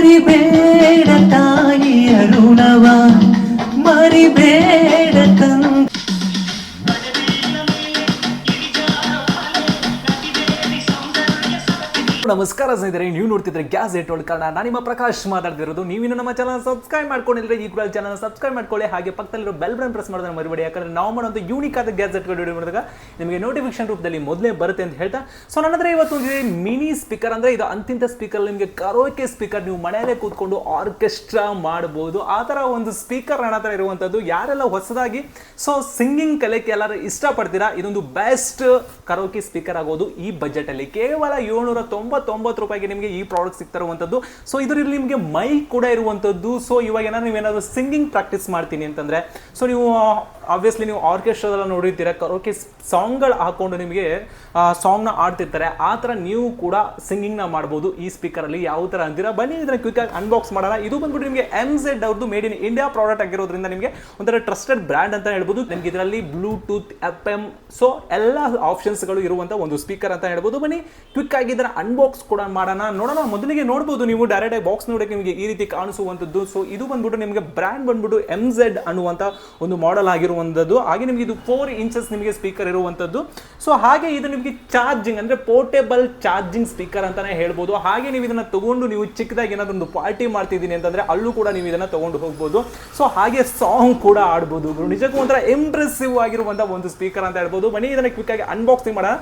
ಮರಿಬೇಡ ತಾಯಿಯ ಋಣವ ಮರಿಬೇಡ ನಮಸ್ಕಾರ ಸ್ನೇಹಿತರೆ, ನೀವು ನೋಡ್ತಿದ್ರೆ ಗ್ಯಾಸ್ ಏಟ್ ಕಾರಣ ನಾನು ನಿಮ್ಮ ಪ್ರಕಾಶ್ ಮಾತಾಡ್ತಿರೋದು. ನೀವಿನ್ನು ನಮ್ಮ ಚಾನಲ್ ಸಬ್ಸ್ಕ್ರೈಬ್ ಮಾಡ್ಕೊಂಡಿದ್ರೆ ಈ ಕೂಡ ಚಾನಲ್ ಸಬ್ಸ್ಕ್ರೈಬ್ ಮಾಡ್ಕೊಳ್ಳಿ. ಹಾಗೆ ಪಕ್ಕದಲ್ಲಿರೋ ಬೆಲ್ ಬಟನ್ ಪ್ರೆಸ್ ಮಾಡೋದನ್ನ ಮರಿಬೇಡಿ. ಯಾಕಂದ್ರೆ ನಾವು ಮಾಡೋದು ಯೂನಿಕ್ ಆದ ಗ್ಯಾಸ್ ವಿಡಿಯೋ ಮಾಡಿದಾಗ ನಿಮಗೆ ನೋಟಿಫಿಕೇಶನ್ ರೂಪದಲ್ಲಿ ಮೊದಲೇ ಬರುತ್ತೆ ಅಂತ ಹೇಳ್ತಾ. ಸೊ ನನ್ನ ಹತ್ರ ಇವತ್ತು ಮಿನಿ ಸ್ಪೀಕರ್ ಅಂದ್ರೆ ಇದು ಅಂತಿಂತ ಸ್ಪೀಕರ್ ನಿಮಗೆ ಕರೋಕೆ ಸ್ಪೀಕರ್ ನೀವು ಮನೆಯಲ್ಲೇ ಕೂತ್ಕೊಂಡು ಆರ್ಕೆಸ್ಟ್ರಾ ಮಾಡಬಹುದು ಆ ಥರ ಒಂದು ಸ್ಪೀಕರ್ ನನ್ನ ಹತ್ರ ಇರುವಂಥದ್ದು. ಯಾರೆಲ್ಲ ಹೊಸದಾಗಿ ಸೊ ಸಿಂಗಿಂಗ್ ಕಲೆಗೆ ಎಲ್ಲರೂ ಇಷ್ಟಪಡ್ತೀರಾ? ಇದೊಂದು ಬೆಸ್ಟ್ ಕರೋಕೆ ಸ್ಪೀಕರ್ ಆಗೋದು ಈ ಬಜೆಟ್ ಅಲ್ಲಿ. ಕೇವಲ ಏಳ್ನೂರ ತೊಂಬತ್ತೊಂಬತ್ತು ರೂಪಾಯಿಗೆ ನಿಮಗೆ ಈ ಪ್ರಾಡಕ್ಟ್ ಸಿಗ್ತಾ ಸೊ ಇದರಲ್ಲಿ ನಿಮಗೆ ಮೈಕ್ ಕೂಡ ಇರುವಂಥದ್ದು. ಸೊ ಇವಾಗ ಏನಾದ್ರು ನೀವೇನಾದ್ರು ಸಿಂಗಿಂಗ್ ಪ್ರಾಕ್ಟೀಸ್ ಮಾಡ್ತೀನಿ ಅಂತಂದ್ರೆ ಸೊ ನೀವು ಆಬ್ವಿಯಸ್ಲಿ ನೀವು ಆರ್ಕೆಸ್ಟ್ರಾದೆಲ್ಲ ನೋಡಿರ್ತೀರ. ಕರೋಕೆ ಸಾಂಗ್ಗಳು ಹಾಕೊಂಡು ನಿಮಗೆ ಸಾಂಗ್ನ ಆಡ್ತಿರ್ತಾರೆ ಆ ಥರ ನೀವು ಕೂಡ ಸಿಂಗಿಂಗ್ನ ಮಾಡ್ಬೋದು ಈ ಸ್ಪೀಕರಲ್ಲಿ ಯಾವ ಥರ ಅಂತೀರಾ? ಬನ್ನಿ, ಇದನ್ನ ಕ್ವಿಕ್ ಆಗಿ ಅನ್ಬಾಕ್ಸ್ ಮಾಡೋಣ. ಇದು ಬಂದ್ಬಿಟ್ಟು ನಿಮಗೆ ಎಂ ಝೆಡ್ ಅವ್ರದ್ದು ಮೇಡ್ ಇನ್ ಇಂಡಿಯಾ ಪ್ರಾಡಕ್ಟ್ ಆಗಿರೋದ್ರಿಂದ ನಿಮಗೆ ಒಂಥರ ಟ್ರಸ್ಟೆಡ್ ಬ್ರ್ಯಾಂಡ್ ಅಂತ ಹೇಳ್ಬೋದು. ನಿಮ್ಗೆ ಇದರಲ್ಲಿ ಬ್ಲೂಟೂತ್ ಎಫ್ ಎಂ ಸೊ ಎಲ್ಲ ಆಪ್ಷನ್ಸ್ಗಳು ಇರುವಂಥ ಒಂದು ಸ್ಪೀಕರ್ ಅಂತ ಹೇಳ್ಬೋದು. ಬನ್ನಿ ಕ್ವಿಕ್ ಆಗಿ ಇದನ್ನ ಅನ್ಬಾಕ್ಸ್ ಕೂಡ ಮಾಡೋಣ. ನೋಡೋಣ, ಮೊದಲಿಗೆ ನೋಡ್ಬೋದು ನೀವು. ಡೈರೆಕ್ಟ್ ಆಗಿ ಬಾಕ್ಸ್ ನೋಡೋಕೆ ನಿಮಗೆ ಈ ರೀತಿ ಕಾಣಿಸುವಂಥದ್ದು. ಸೊ ಇದು ಬಂದ್ಬಿಟ್ಟು ನಿಮಗೆ ಬ್ರ್ಯಾಂಡ್ ಬಂದ್ಬಿಟ್ಟು ಎಂ ಝೆಡ್ ಅನ್ನುವಂಥ ಒಂದು ಮಾಡೆಲ್ ಆಗಿರುವಂಥದ್ದು. ಹಾಗೆ ನಿಮಗೆ ಇದು ಫೋರ್ ಇಂಚಸ್ ನಿಮಗೆ ಸ್ಪೀಕರ್ ಇರುವಂಥದ್ದು. ಸೊ ಹಾಗೆ ಇದು ನಿಮಗೆ ಚಾರ್ಜಿಂಗ್ ಅಂದ್ರೆ ಪೋರ್ಟೇಬಲ್ ಚಾರ್ಜಿಂಗ್ ಸ್ಪೀಕರ್ ಅಂತಾನೆ ಹೇಳ್ಬೋದು. ಹಾಗೆ ನೀವು ಇದನ್ನ ತಗೊಂಡು ನೀವು ಚಿಕ್ಕದಾಗಿ ಏನಾದ್ರು ಒಂದು ಪಾರ್ಟಿ ಮಾಡ್ತಿದ್ದೀನಿ ಅಂತಂದ್ರೆ ಅಲ್ಲೂ ಕೂಡ ನೀವು ಇದನ್ನ ತಗೊಂಡು ಹೋಗ್ಬೋದು. ಸೊ ಹಾಗೆ ಸಾಂಗ್ ಕೂಡ ಆಡ್ಬೋದು. ನಿಜಕ್ಕೂ ಒಂಥರ ಇಂಪ್ರೆಸಿವ್ ಆಗಿರುವಂಥ ಒಂದು ಸ್ಪೀಕರ್ ಅಂತ ಹೇಳ್ಬೋದು. ಬನ್ನಿ, ಇದನ್ನ ಕ್ವಿಕ್ ಆಗಿ ಅನ್ಬಾಕ್ಸಿಂಗ್ ಮಾಡೋಣ.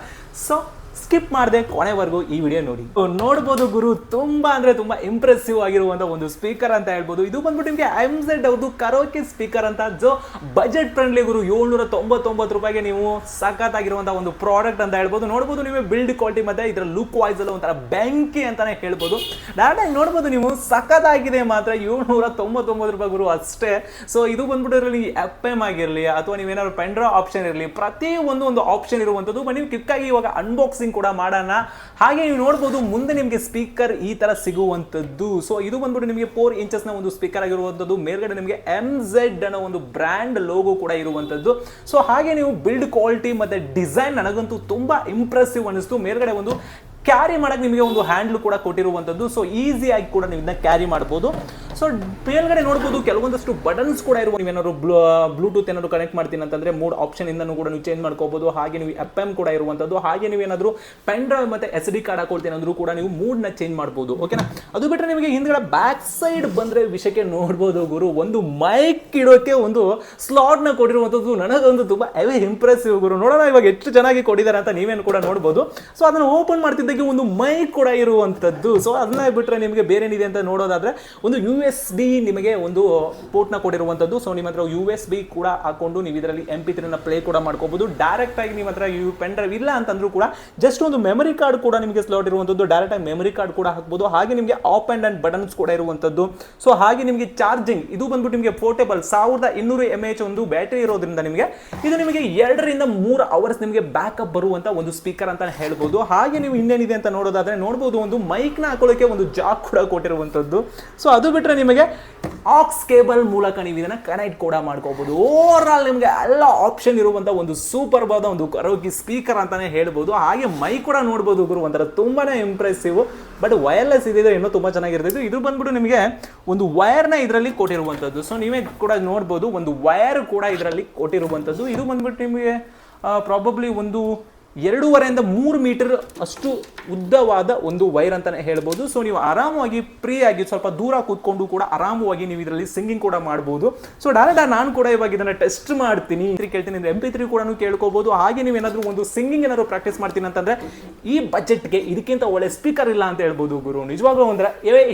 ಸೊ ಸ್ಕಿಪ್ ಮಾಡದೆ ಕೊನೆವರೆಗೂ ಈ ವಿಡಿಯೋ ನೋಡಿ. ನೋಡ್ಬೋದು ಗುರು, ತುಂಬಾ ಅಂದ್ರೆ ತುಂಬಾ ಇಂಪ್ರೆಸಿವ್ ಆಗಿರುವಂತ ಒಂದು ಸ್ಪೀಕರ್ ಅಂತ ಹೇಳ್ಬೋದು. ಇದು ಬಂದ್ಬಿಟ್ಟು ನಿಮಗೆ ಎಂ ಝೆಡ್ ಅವ್ರದ್ದು ಕರೋಕೆ ಸ್ಪೀಕರ್ ಅಂತ. ಜೋ ಬಜೆಟ್ ಫ್ರೆಂಡ್ಲಿ ಗುರು ಏಳ್ನೂರ ತೊಂಬತ್ತೊಂಬತ್ತು ರೂಪಾಯಿಗೆ ನೀವು ಸಖತ್ತಾಗಿರುವಂತ ಒಂದು ಪ್ರಾಡಕ್ಟ್ ಅಂತ ಹೇಳ್ಬೋದು. ನೋಡ್ಬೋದು ನೀವು ಬಿಲ್ಡ್ ಕ್ವಾಲಿಟಿ ಮತ್ತೆ ಇದರ ಲುಕ್ ವೈಸ್ ಎಲ್ಲ ಒಂಥರ ಬ್ಯಾಂಕಿ ಅಂತಾನೆ ಹೇಳ್ಬೋದು. ಡೈರೆಕ್ಟ್ ಆಗಿ ನೋಡ್ಬೋದು ನೀವು, ಸಖತ್ತಾಗಿದೆ ಮಾತ್ರ ಏಳ್ನೂರ ತೊಂಬತ್ತೊಂಬತ್ತು ರೂಪಾಯಿ ಗುರು ಅಷ್ಟೇ. ಸೊ ಇದು ಬಂದ್ಬಿಟ್ಟು ಇದರಲ್ಲಿ ಎಫ್ ಎಂ ಆಗಿರಲಿ, ಅಥವಾ ನೀವೇನಾದ್ರು ಪೆಂಡ್ರಾ ಆಪ್ಷನ್ ಇರಲಿ ಪ್ರತಿ ಒಂದು ಒಂದು ಆಪ್ಷನ್ ಇರುವಂಥದ್ದು ನೀವು ಕ್ಲಿಕ್ ಆಗಿ ಇವಾಗ ಅನ್ಬಾಕ್ಸಿಂಗ್ ಕೂಡ ಮಾಡೋಣ. ಹಾಗೆ ನೀವು ನೋಡ್ಬೋದು ಮುಂದೆ ನಿಮಗೆ ಸ್ಪೀಕರ್ ಈ ತರ ಸಿಗುವಂಥದ್ದು. ಸೊ ಇದು ಬಂದ್ಬಿಟ್ಟು ನಿಮಗೆ ಫೋರ್ ಇಂಚಸ್ನ ಒಂದು ಸ್ಪೀಕರ್ ಆಗಿರುವಂಥದ್ದು. ಮೇಲ್ಗಡೆ ನಿಮಗೆ ಎಂ ಝೆಡ್ ಅನ್ನೋ ಒಂದು ಬ್ರ್ಯಾಂಡ್ ಲೋಗೋ ಕೂಡ ಇರುವಂಥದ್ದು. ಸೊ ಹಾಗೆ ನೀವು ಬಿಲ್ಡ್ ಕ್ವಾಲಿಟಿ ಮತ್ತೆ ಡಿಸೈನ್ ನನಗಂತೂ ತುಂಬಾ ಇಂಪ್ರೆಸಿವ್ ಅನಿಸ್ತು ಮೇಲ್ಗಡೆ ಒಂದು ಕ್ಯಾರಿ ಮಾಡೋಕ್ಕೆ ನಿಮಗೆ ಒಂದು ಹ್ಯಾಂಡ್ಲ್ ಕೂಡ ಕೊಟ್ಟಿರುವಂಥದ್ದು. ಸೊ ಈಸಿಯಾಗಿ ಕೂಡ ನೀವು ಇದನ್ನ ಕ್ಯಾರಿ ಮಾಡ್ಬೋದು. ಸೊ ಮೇಲ್ಗಡೆ ನೋಡ್ಬೋದು, ಕೆಲವೊಂದಷ್ಟು ಬಟನ್ಸ್ ಕೂಡ ಇರುವ ನೀವೇನಾದ್ರು ಬ್ಲೂಟೂತ್ ಏನಾದ್ರು ಕನೆಕ್ಟ್ ಮಾಡ್ತೀನಿ ಅಂತಂದ್ರೆ ಮೂಡ್ ಆಪ್ಷನ್ ಇಂದನೂ ಕೂಡ ನೀವು ಚೇಂಜ್ ಮಾಡ್ಕೋಬಹುದು ಹಾಗೆ ನೀವು ಎಫ್ ಎಂ ಕೂಡ ಇರುವಂಥದ್ದು ಹಾಗೆ ನೀವೇನಾದ್ರು ಪೆನ್ ಡ್ರೈವ್ ಮತ್ತೆ ಎಸ್ ಡಿ ಕಾರ್ಡ್ ಹಾಕೊಳ್ತೀನಿ ಅಂದ್ರೂ ಕೂಡ ನೀವು ಮೂಡ್ನ ಚೇಂಜ್ ಮಾಡ್ಬೋದು. ಓಕೆನಾ ಅದು ಬಿಟ್ಟರೆ ನಿಮಗೆ ಹಿಂದ್ಗಡೆ ಬ್ಯಾಕ್ ಸೈಡ್ ಬಂದ್ರೆ ವಿಷಯಕ್ಕೆ ನೋಡ್ಬೋದು ಗುರು. ಒಂದು ಮೈಕ್ ಇಡೋಕೆ ಒಂದು ಸ್ಲಾಟ್ನ ಕೊಟ್ಟಿರುವಂಥದ್ದು ನನಗೊಂದು ತುಂಬಾ ಎವೆ ಇಂಪ್ರೆಸಿವ್ ಗುರು. ನೋಡೋಣ ಇವಾಗ ಎಷ್ಟು ಚೆನ್ನಾಗಿ ಕೊಟ್ಟಿದ್ದಾರೆ ಅಂತ ನೀವೇನು ಕೂಡ ನೋಡ್ಬೋದು. ಸೊ ಅದನ್ನ ಓಪನ್ ಮಾಡ್ತಿದ್ದಕ್ಕೆ ಒಂದು ಮೈಕ್ ಕೂಡ ಇರುವಂಥದ್ದು ಸೊ ಅದನ್ನ ಬಿಟ್ಟರೆ ನಿಮಗೆ ಬೇರೆ ಏನಿದೆ ಅಂತ ನೋಡೋದಾದ್ರೆ, ಒಂದು ಯು ಎಸ್ ಬಿ ನಿಮಗೆ ಒಂದು ಪೋರ್ಟ್ನ ಕೊಟ್ಟಿರುವಂಥದ್ದು ಸೊ ನಿಮ್ಮ ಹತ್ರ ಯು ಎಸ್ ಬಿ ಕೂಡ ಹಾಕೊಂಡು ನೀವು ಇದರಲ್ಲಿ ಎಂ ಪಿ ತ್ರೀನ ಪ್ಲೇ ಕೂಡ ಮಾಡ್ಕೋಬಹುದು ಡೈರೆಕ್ಟ್ ಆಗಿ ನಿಮ್ಮ ಹತ್ರ ಯು ಪೆನ್ ಡ್ರೈವ್ ಇಲ್ಲ ಅಂತಂದ್ರೂ ಕೂಡ ಜಸ್ಟ್ ಒಂದು ಮೆಮರಿ ಕಾರ್ಡ್ ಕೂಡ ನಿಮಗೆ ಸ್ಲಾಟ್ ಇರುವಂಥದ್ದು ಡೈರೆಕ್ಟ್ ಆಗಿ ಮೆಮರಿ ಕಾರ್ಡ್ ಕೂಡ ಹಾಕ್ಬೋದು. ಹಾಗೆ ನಿಮಗೆ ಆಪ್ ಅಂಡ್ ಆ್ಯಂಡ್ ಬಟನ್ಸ್ ಕೂಡ ಇರುವಂಥದ್ದು ಸೊ ಹಾಗೆ ನಿಮಗೆ ಚಾರ್ಜಿಂಗ್ ಇದು ಬಂದ್ಬಿಟ್ಟು ನಿಮಗೆ ಪೋರ್ಟೇಬಲ್ ಸಾವಿರದ ಇನ್ನೂರು ಎಂ ಎಚ್ ಒಂದು ಬ್ಯಾಟರಿ ಇರೋದ್ರಿಂದ ನಿಮಗೆ ಇದು ನಿಮಗೆ ಎರಡರಿಂದ ಮೂರು ಅವರ್ಸ್ ನಿಮಗೆ ಬ್ಯಾಕಪ್ ಬರುವಂತ ಒಂದು ಸ್ಪೀಕರ್ ಅಂತ ಹೇಳ್ಬೋದು. ಹಾಗೆ ನೀವು ಇನ್ನೇನಿದೆ ಅಂತ ನೋಡೋದಾದ್ರೆ ನೋಡಬಹುದು ಒಂದು ಮೈಕ್ನ ಹಾಕೊಳ್ಳೋಕೆ ಒಂದು ಜಾಕ್ ಕೂಡ ಕೊಟ್ಟಿರುವಂಥದ್ದು ಸೊ ಅದು ಬಿಟ್ಟರೆ ನಿಮಗೆ ಆಕ್ಸ್ ಕೇಬಲ್ ಮೂಲಕ ನೀವು ಇದನ್ನು ಕನೆಕ್ಟ್ ಕೂಡ ಮಾಡ್ಕೋಬಹುದು ಓವರ್ ಆಲ್ ನಿಮಗೆ ಎಲ್ಲ ಆಪ್ಷನ್ ಇರುವಂತ ಒಂದು ಸೂಪರ್ ಬಾದ ಒಂದು ಕರೋಗಿ ಸ್ಪೀಕರ್ ಅಂತಾನೆ ಹೇಳ್ಬೋದು. ಹಾಗೆ ಮೈ ಕೂಡ ನೋಡ್ಬೋದು ಗುರು, ಒಂಥರ ತುಂಬಾನೇ ಇಂಪ್ರೆಸಿವ್ ಬಟ್ ವೈರ್ಲೆಸ್ ಇದ್ರೆ ಇನ್ನೂ ತುಂಬಾ ಚೆನ್ನಾಗಿರ್ತಿತ್ತು. ಇದು ಬಂದ್ಬಿಟ್ಟು ನಿಮಗೆ ಒಂದು ವೈರ್ನ ಇದರಲ್ಲಿ ಕೊಟ್ಟಿರುವಂಥದ್ದು ಸೊ ನೀವೇ ಕೂಡ ನೋಡ್ಬೋದು, ಒಂದು ವೈರ್ ಕೂಡ ಇದರಲ್ಲಿ ಕೊಟ್ಟಿರುವಂಥದ್ದು ಇದು ಬಂದ್ಬಿಟ್ಟು ನಿಮಗೆ ಪ್ರಾಬಬ್ಲಿ ಒಂದು ಎರಡೂವರೆಯಿಂದ ಮೂರು ಮೀಟರ್ ಅಷ್ಟು ಉದ್ದವಾದ ಒಂದು ವೈರ್ ಅಂತಾನೆ ಹೇಳ್ಬೋದು. ಸೊ ನೀವು ಆರಾಮವಾಗಿ ಫ್ರೀ ಆಗಿ ಸ್ವಲ್ಪ ದೂರ ಕೂತ್ಕೊಂಡು ಕೂಡ ಆರಾಮವಾಗಿ ನೀವು ಇದರಲ್ಲಿ ಸಿಂಗಿಂಗ್ ಕೂಡ ಮಾಡ್ಬೋದು. ಸೊ ಡೈರೆಕ್ಟ್ ನಾನು ಕೂಡ ಇವಾಗ ಇದನ್ನು ಟೆಸ್ಟ್ ಮಾಡ್ತೀನಿ. ಕೇಳ್ತೀನಿ ಎಂ ಪಿ ತ್ರೀ ಕೂಡ ಕೇಳ್ಕೋಬಹುದು ಹಾಗೆ ನೀವು ಏನಾದರೂ ಒಂದು ಸಿಂಗಿಂಗ್ ಏನಾದರೂ ಪ್ರಾಕ್ಟೀಸ್ ಮಾಡ್ತೀನಿ ಅಂತಂದ್ರೆ ಈ ಬಜೆಟ್ಗೆ ಇದಕ್ಕಿಂತ ಒಳ್ಳೆ ಸ್ಪೀಕರ್ ಇಲ್ಲ ಅಂತ ಹೇಳ್ಬೋದು ಗುರು. ನಿಜವಾಗ್ಲೂ ಅಂದ್ರೆ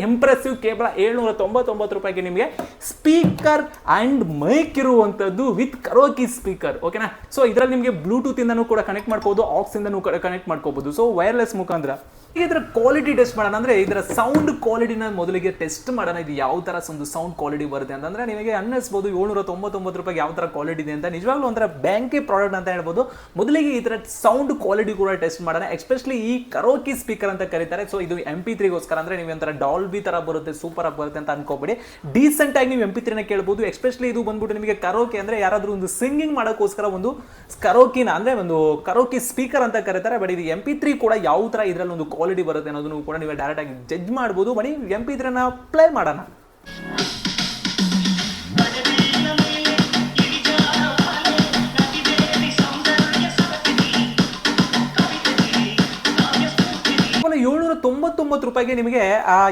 ಇಂಪ್ರೆಸಿವ್ ಕೇವಲ ಏಳ್ನೂರ ತೊಂಬತ್ತೊಂಬತ್ತು ರೂಪಾಯಿಗೆ ನಿಮಗೆ ಸ್ಪೀಕರ್ ಅಂಡ್ ಮೈಕ್ ಇರುವಂತದ್ದು ವಿತ್ ಕರೋಕಿ ಸ್ಪೀಕರ್ ಓಕೆನಾ ಸೊ ಇದರಲ್ಲಿ ನಿಮಗೆ ಬ್ಲೂಟೂತ್ ಇಂದನೂ ಕೂಡ ಕನೆಕ್ಟ್ ಮಾಡ್ಬೋದು. ಆಕ್ಸ್ ನೀವು ಕನೆಕ್ಟ್ ಮಾಡ್ಕೋಬಹುದು ಸೊ ವೈರ್ಲೆಸ್ ಮುಖಾಂತರ. ಈಗ ಇದರ ಕ್ವಾಲಿಟಿ ಟೆಸ್ಟ್ ಮಾಡೋಣ. ಅಂದರೆ ಇದರ ಸೌಂಡ್ ಕ್ವಾಲಿಟಿನ ಮೊದಲಿಗೆ ಟೆಸ್ಟ್ ಮಾಡೋಣ. ಇದು ಯಾವ ಥರ ಒಂದು ಸೌಂಡ್ ಕ್ವಾಲಿಟಿ ಬರುತ್ತೆ ಅಂತಂದರೆ ನಿಮಗೆ ಅನ್ನಿಸ್ಬೋದು ಏಳ್ನೂರ ತೊಂಬತ್ತೊಂಬತ್ತು ರೂಪಾಯಿಗೆ ಯಾವ ಥರ ಕ್ವಾಲಿಟಿ ಇದೆ ಅಂತ. ನಿಜವಾಗ್ಲೂ ಒಂಥರ ಬ್ಯಾಂಕಿ ಪ್ರಾಡಕ್ಟ್ ಅಂತ ಹೇಳ್ಬೋದು. ಮೊದಲಿಗೆ ಈ ಥರ ಸೌಂಡ್ ಕ್ವಾಲಿಟಿ ಕೂಡ ಟೆಸ್ಟ್ ಮಾಡೋಣ. ಎಸ್ಪೆಷಲಿ ಈ ಕರೋಕಿ ಸ್ಪೀಕರ್ ಅಂತ ಕರೀತಾರೆ. ಸೊ ಇದು ಎಂ ಪಿ ತ್ರೀಗೋಸ್ಕರ ಅಂದರೆ ನೀವು ಒಂಥರ ಡಾಲ್ಬಿ ಥರ ಬರುತ್ತೆ ಸೂಪರ್ ಆಗಿ ಬರುತ್ತೆ ಅಂತ ಅನ್ಕೋಬೇಡಿ. ಡೀಸೆಂಟ್ ಆಗಿ ನೀವು ಎಂ ಪಿ ತ್ರೀನ ಕೇಳ್ಬೋದು. ಎಸ್ಪೆಷಲಿ ಇದು ಬಂದ್ಬಿಟ್ಟು ನಿಮಗೆ ಕರೋಕಿ ಅಂದರೆ ಯಾರಾದರೂ ಒಂದು ಸಿಂಗಿಂಗ್ ಮಾಡೋಕ್ಕೋಸ್ಕರ ಒಂದು ಕರೋಕಿನ ಅಂದರೆ ಒಂದು ಕರೋಕಿ ಸ್ಪೀಕರ್ ಅಂತ ಕರೀತಾರೆ. ಬಟ್ ಇದು ಎಂ ಪಿ ತ್ರೀ ಕೂಡ ಯಾವ ಥರ ಇದರಲ್ಲಿ ಒಂದು ಕ್ವಾಲಿಟಿ ಬರುತ್ತೆ ಅನ್ನೋದನ್ನು ಕೂಡ ನೀವು ಡೈರೆಕ್ಟ್ ಆಗಿ ಜಡ್ಜ್ ಮಾಡ್ಬೋದು. ಬನ್ನಿ ಎಂ ಪಿ ಇದ್ರನ್ನ ಪ್ಲೇ ಮಾಡೋಣ. ತೊಂಬತ್ತೊಂಬತ್ತು ರೂಪಾಯಿಗೆ ನಿಮಗೆ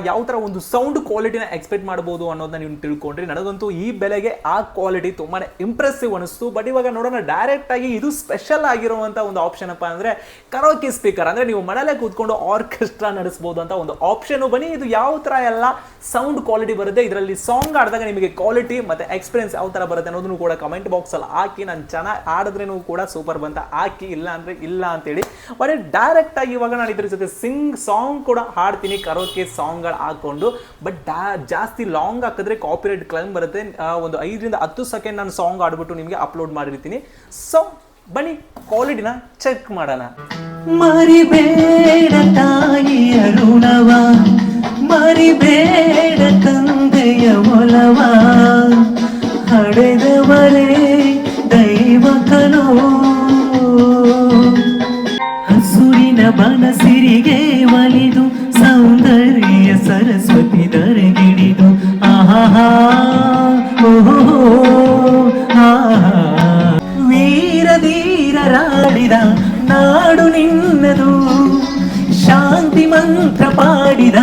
ಯಾವ ಥರ ಒಂದು ಸೌಂಡ್ ಕ್ವಾಲಿಟಿನ ಎಕ್ಸ್ಪೆಕ್ಟ್ ಮಾಡ್ಬೋದು ಅನ್ನೋದನ್ನ ನೀವು ತಿಳ್ಕೊಂಡ್ರಿ. ನನಗಂತೂ ಈ ಬೆಲೆಗೆ ಆ ಕ್ವಾಲಿಟಿ ತುಂಬಾನೇ ಇಂಪ್ರೆಸಿವ್ ಅನಿಸ್ತು. ಬಟ್ ಇವಾಗ ನೋಡೋಣ ಡೈರೆಕ್ಟ್ ಆಗಿ ಇದು ಸ್ಪೆಷಲ್ ಆಗಿರುವಂತ ಒಂದು ಆಪ್ಷನ್ ಅಪ್ಪ ಅಂದ್ರೆ ಕರೋಕಿ ಸ್ಪೀಕರ್ ಅಂದ್ರೆ ನೀವು ಮನೇಲೆ ಕೂತ್ಕೊಂಡು ಆರ್ಕೆಸ್ಟ್ರಾ ನಡೆಸಬಹುದು ಅಂತ ಒಂದು ಆಪ್ಷನ್ ಬನ್ನಿ. ಇದು ಯಾವ ತರ ಎಲ್ಲ ಸೌಂಡ್ ಕ್ವಾಲಿಟಿ ಬರುತ್ತೆ, ಇದರಲ್ಲಿ ಸಾಂಗ್ ಆಡಿದಾಗ ನಿಮಗೆ ಕ್ವಾಲಿಟಿ ಮತ್ತೆ ಎಕ್ಸ್ಪೀರಿಯನ್ಸ್ ಯಾವ ತರ ಬರುತ್ತೆ ಅನ್ನೋದನ್ನು ಕೂಡ ಕಮೆಂಟ್ ಬಾಕ್ಸ್ ಅಲ್ಲಿ ಹಾಕಿ. ನಾನು ಚೆನ್ನಾಗಿ ಆಡಿದ್ರೇನು ಕೂಡ ಸೂಪರ್ ಬಂತ. ಹಾಕಿ ಇಲ್ಲ ಅಂದ್ರೆ ಇಲ್ಲ ಅಂತೇಳಿ ಬಟ್ ಡೈರೆಕ್ಟ್ ಆಗಿ ಇವಾಗ ನಾನು ಇದ್ರ ಜೊತೆ ಸಿಂಗ್ ಸಾಂಗ್ ಕೂಡ ಹಾಡ್ತೀನಿ ಕರೋಕೆ ಸಾಂಗ್ಗಳು ಹಾಕೊಂಡು. ಬಟ್ ಜಾಸ್ತಿ ಲಾಂಗ್ ಹಾಕಿದ್ರೆ ಕಾಪಿರೈಟ್ ಕ್ಲೈಮ್ ಬರುತ್ತೆ. ಒಂದು ಐದರಿಂದ ಹತ್ತು ಸೆಕೆಂಡ್ ನಾನು ಸಾಂಗ್ ಆಡ್ಬಿಟ್ಟು ನಿಮಗೆ ಅಪ್ಲೋಡ್ ಮಾಡಿರ್ತೀನಿ. ಸೊ ಬನ್ನಿ ಕ್ವಾಲಿಟಿನ ಚೆಕ್ ಮಾಡೋಣ. ಮರಿಬೇಡ ತಾಯಿಯ ಋಣವ, ಮರಿಬೇಡ ತಂದೆಯ ಒಲವ. ಹಡೆದವರೇ ದೈವ ಕನೋ ಬನಸಿರಿಗೆ ಒಲಿದು, ಸೌಂದರ್ಯ ಸರಸ್ವತಿ ದರಗಿಡಿದು ಆಹಾ ಓಹೋ, ಆಹಾ. ವೀರ ಧೀರರಾಡಿದ ನಾಡು ನಿನ್ನದು, ಶಾಂತಿ ಮಂತ್ರ ಪಾಡಿದ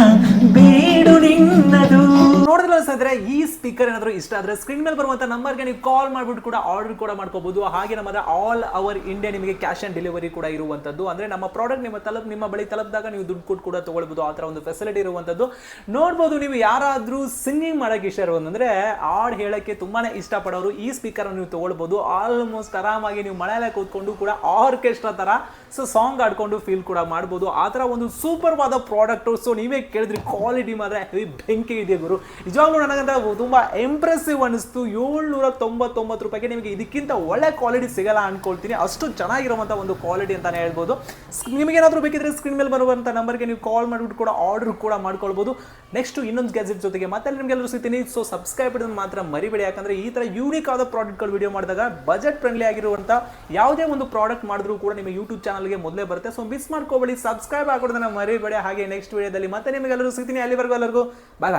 ನೋಡಿದ್ರೆ ಈ ಸ್ಪೀಕರ್ ಏನಾದರೂ ಇಷ್ಟ ಆದ್ರೆ ಸ್ಕ್ರೀನ್ ಮೇಲೆ ಬರುವಂತ ನಂಬರ್ಗೆ ನೀವು ಕಾಲ್ ಮಾಡ್ಬಿಟ್ಟು ಕೂಡ ಆರ್ಡರ್ ಕೂಡ ಮಾಡ್ಕೋಬಹುದು ಹಾಗೆ ನಮ್ಮ ಆಲ್ ಅವರ್ ಇಂಡಿಯಾ ನಿಮಗೆ ಕ್ಯಾಶ್ ಆನ್ ಡೆಲಿವರಿ ಕೂಡ ಇರುವಂತದ್ದು. ಅಂದ್ರೆ ನಮ್ಮ ಪ್ರಾಡಕ್ಟ್ ನಿಮ್ಮ ತಲುಪ್, ನಿಮ್ಮ ಬಳಿ ತಲುಪಿದಾಗ ನೀವು ದುಡ್ಡು ಕೊಟ್ಟು ಕೂಡ ತಗೊಳ್ಬಹುದು ಆ ಥರ ಒಂದು ಫೆಸಿಲಿಟಿ ಇರುವಂತದ್ದು. ನೋಡ್ಬೋದು ನೀವು ಯಾರಾದ್ರೂ ಸಿಂಗಿಂಗ್ ಮಾಡಕ್ಕೆ ಇಷ್ಟ ಇರೋದು ಅಂದ್ರೆ ಹಾಡ್ ಹೇಳಕ್ಕೆ ತುಂಬಾನೇ ಇಷ್ಟಪಡೋರು ಈ ಸ್ಪೀಕರ್ ನೀವು ತಗೊಳ್ಬಹುದು ಆಲ್ಮೋಸ್ಟ್ ಆರಾಮಾಗಿ ನೀವು ಮಳೆಯಲ್ಲೇ ಕೂತ್ಕೊಂಡು ಕೂಡ ಆರ್ಕೆಸ್ಟ್ರಾ ತರ ಸೊ ಸಾಂಗ್ ಆಡ್ಕೊಂಡು ಫೀಲ್ ಕೂಡ ಮಾಡ್ಬೋದು. ಆ ಥರ ಒಂದು ಸೂಪರ್ವಾದ ಪ್ರಾಡಕ್ಟ್ ಸೊ ನೀವೇ ಕೇಳಿದ್ರಿ ಕ್ವಾಲಿಟಿ ಮಾತ್ರ ಹೆವಿ ಬೆಂಕಿ ಇದೆ ಗುರು? ನಿಜವಾಗ್ಲೂ ನನಗಂತ ತುಂಬಾ ಇಂಪ್ರೆಸಿವ್ ಅನಿಸ್ತು. ಏಳ್ನೂರ ತೊಂಬತ್ತೊಂಬತ್ತು ರೂಪಾಯಿಗೆ ನಿಮಗೆ ಇದಕ್ಕಿಂತ ಒಳ್ಳೆ ಕ್ವಾಲಿಟಿ ಸಿಗಲ್ಲ ಅನ್ಕೊಳ್ತೀನಿ. ಅಷ್ಟು ಚೆನ್ನಾಗಿರುವಂಥ ಒಂದು ಕ್ವಾಲಿಟಿ ಅಂತಾನೆ ಹೇಳ್ಬೋದು. ನಿಮಗೇನಾದರೂ ಬೇಕಿದ್ರೆ ಸ್ಕ್ರೀನ್ ಮೇಲೆ ಬರುವಂಥ ನಂಬರ್ಗೆ ನೀವು ಕಾಲ್ ಮಾಡಿಬಿಟ್ಟು ಕೂಡ ಆರ್ಡರ್ ಕೂಡ ಮಾಡ್ಕೊಳ್ಬೋದು. ನೆಕ್ಸ್ಟ್ ಇನ್ನೊಂದು ಗ್ಯಾಜೆಟ್ ಜೊತೆಗೆ ಮತ್ತೆ ನಿಮಗೆಲ್ಲರೂ ಸಿಗ್ತೀನಿ. ಸೊ ಸಬ್ಸ್ಕ್ರೈಬ್ ಇಡೋದು ಮಾತ್ರ ಮರಿಬೇಡಿ. ಯಾಕಂದ್ರೆ ಈ ಥರ ಯೂನಿಕ್ ಆದ ಪ್ರಾಡಕ್ಟ್ಗಳು ವಿಡಿಯೋ ಮಾಡಿದಾಗ ಬಜೆಟ್ ಫ್ರೆಂಡ್ಲಿ ಆಗಿರುವಂಥ ಯಾವುದೇ ಒಂದು ಪ್ರಾಡಕ್ಟ್ ಮಾಡಿದ್ರೂ ಕೂಡ ನಿಮ್ಮ ಯೂಟ್ಯೂಬ್ ಚಾನಲ್ಗೆ ಮೊದಲೇ ಬರುತ್ತೆ. ಸೊ ಮಿಸ್ ಮಾಡ್ಕೋಬೇಡಿ. ಸಬ್ಸ್ಕ್ರೈಬ್ ಆಗೋದನ್ನ ಮರಿಬೇಡಿ. ಹಾಗೆ ನೆಕ್ಸ್ಟ್ ವಿಡಿಯೋದಲ್ಲಿ ಮತ್ತೆ ನಿಮಗೆಲ್ಲರೂ ಸಿಗ್ತೀನಿ. ಅಲ್ಲಿವರೆಗೂ ಎಲ್ಲರಿಗೂ ಬಾಯ್